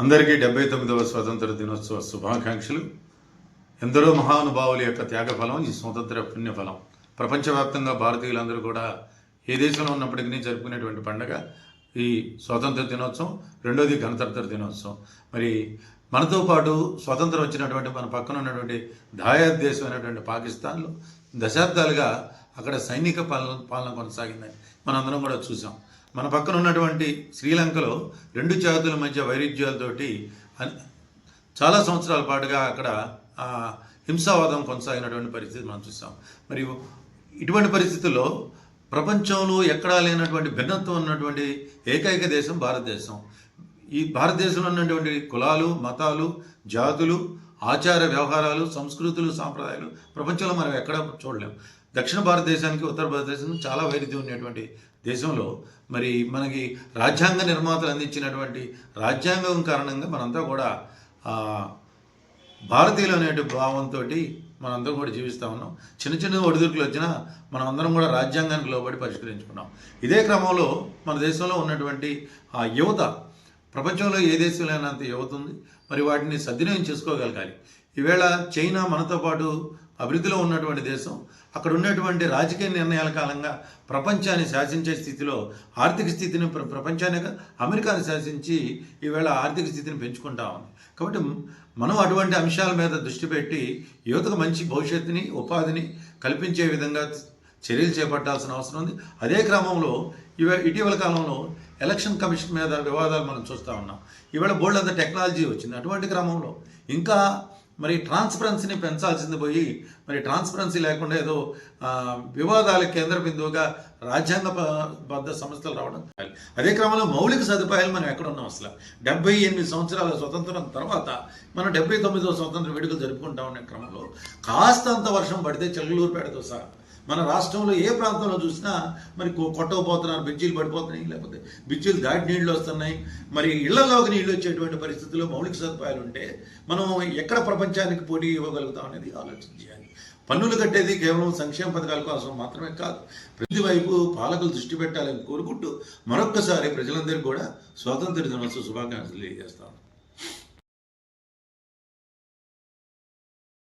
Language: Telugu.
అందరికీ డెబ్బై తొమ్మిదవ స్వతంత్ర దినోత్సవ శుభాకాంక్షలు. ఎందరో మహానుభావుల యొక్క త్యాగఫలం ఈ స్వతంత్ర పుణ్యఫలం. ప్రపంచవ్యాప్తంగా భారతీయులందరూ కూడా ఏ దేశంలో ఉన్నప్పటికీ జరుపుకునేటువంటి పండగ ఈ స్వాతంత్ర దినోత్సవం. రెండోది గణతంత్ర దినోత్సవం. మరి మనతో పాటు స్వతంత్రం వచ్చినటువంటి మన పక్కన ఉన్నటువంటి దాయాద్ దేశం అయినటువంటి పాకిస్తాన్లో దశాబ్దాలుగా అక్కడ సైనిక పాలన పాలన కొనసాగిందని మనందరం కూడా చూసాం. మన పక్కన ఉన్నటువంటి శ్రీలంకలో రెండు జాతుల మధ్య వైరుధ్యాలతోటి చాలా సంవత్సరాల పాటుగా అక్కడ హింసావాదం కొనసాగినటువంటి పరిస్థితి మనం చూస్తాం. మరి ఇటువంటి పరిస్థితుల్లో ప్రపంచంలో ఎక్కడా లేనటువంటి భిన్నత్వం ఉన్నటువంటి ఏకైక దేశం భారతదేశం. ఈ భారతదేశంలో ఉన్నటువంటి కులాలు మతాలు జాతులు ఆచార వ్యవహారాలు సంస్కృతులు సాంప్రదాయాలు ప్రపంచంలో మనం ఎక్కడ చూడలేం. దక్షిణ భారతదేశానికి ఉత్తర భారతదేశం చాలా వైరుధ్యం ఉన్నటువంటి దేశంలో మరి మనకి రాజ్యాంగ నిర్మాతలు అందించినటువంటి రాజ్యాంగం కారణంగా మనంతా కూడా భారతీయులు అనే భావంతో మనందరం కూడా జీవిస్తూ ఉన్నాం. చిన్న చిన్న ఒడిదుడుకులు వచ్చినా మనం అందరం కూడా రాజ్యాంగానికి లోబడి పరిష్కరించుకున్నాం. ఇదే క్రమంలో మన దేశంలో ఉన్నటువంటి ఆ యువత ప్రపంచంలో ఏ దేశంలో అయినంత యువత ఉంది మరి వాటిని సద్వినియోగం చేసుకోగలగాలి. ఈవేళ చైనా మనతో పాటు అభివృద్ధిలో ఉన్నటువంటి దేశం అక్కడ ఉన్నటువంటి రాజకీయ నిర్ణయాల కాలంగా ప్రపంచాన్ని శాసించే స్థితిలో ఆర్థిక స్థితిని ప్ర- ప్రపంచాన్ని అమెరికాను శాసించి ఈవేళ ఆర్థిక స్థితిని పెంచుకుంటా ఉంది. కాబట్టి మనం అటువంటి అంశాల మీద దృష్టి పెట్టి యువతకు మంచి భవిష్యత్తుని ఉపాధిని కల్పించే విధంగా చర్యలు చేపట్టాల్సిన అవసరం ఉంది. అదే క్రమంలో ఇవ ఇటీవల కాలంలో ఎలక్షన్ కమిషన్ మీద వివాదాలు మనం చూస్తూ ఉన్నాం. ఇవాళ బోల్డ్ అంత టెక్నాలజీ వచ్చింది. అటువంటి క్రమంలో ఇంకా మరి ట్రాన్స్పరెన్సీని పెంచాల్సింది పోయి మరి ట్రాన్స్పరెన్సీ లేకుండా ఏదో వివాదాల కేంద్ర బిందువుగా రాజ్యాంగ బద్ద సంస్థలు రావడం. అదే క్రమంలో మౌలిక సదుపాయాలు మనం ఎక్కడ ఉన్నాం అసలు? డెబ్బై ఎనిమిది సంవత్సరాల స్వతంత్రం తర్వాత మనం డెబ్బై తొమ్మిదో స్వతంత్ర వేడుకలు జరుపుకుంటా ఉండే క్రమంలో కాస్తంత వర్షం పడితే చెల్లూరుపేటతో సహా మన రాష్ట్రంలో ఏ ప్రాంతంలో చూసినా మరి కొ- కొట్టకపోతున్నారు బ్రిడ్జీలు పడిపోతున్నాయి లేకపోతే బ్రిడ్జీలు దాటి నీళ్ళు వస్తున్నాయి. మరి ఇళ్ళలోకి నీళ్ళు వచ్చేటువంటి పరిస్థితుల్లో మౌలిక సదుపాయాలు ఉంటే మనం ఎక్కడ ప్రపంచానికి పోటీ ఇవ్వగలుగుతాం అనేది ఆలోచన చేయాలి. పన్నులు కట్టేది కేవలం సంక్షేమ పథకాల కోసం మాత్రమే కాదు. ప్రతి వైపు పాలకులు దృష్టి పెట్టాలని కోరుకుంటూ మరొక్కసారి ప్రజలందరికీ కూడా స్వాతంత్ర దినోత్సవ శుభాకాంక్షలు తెలియజేస్తాను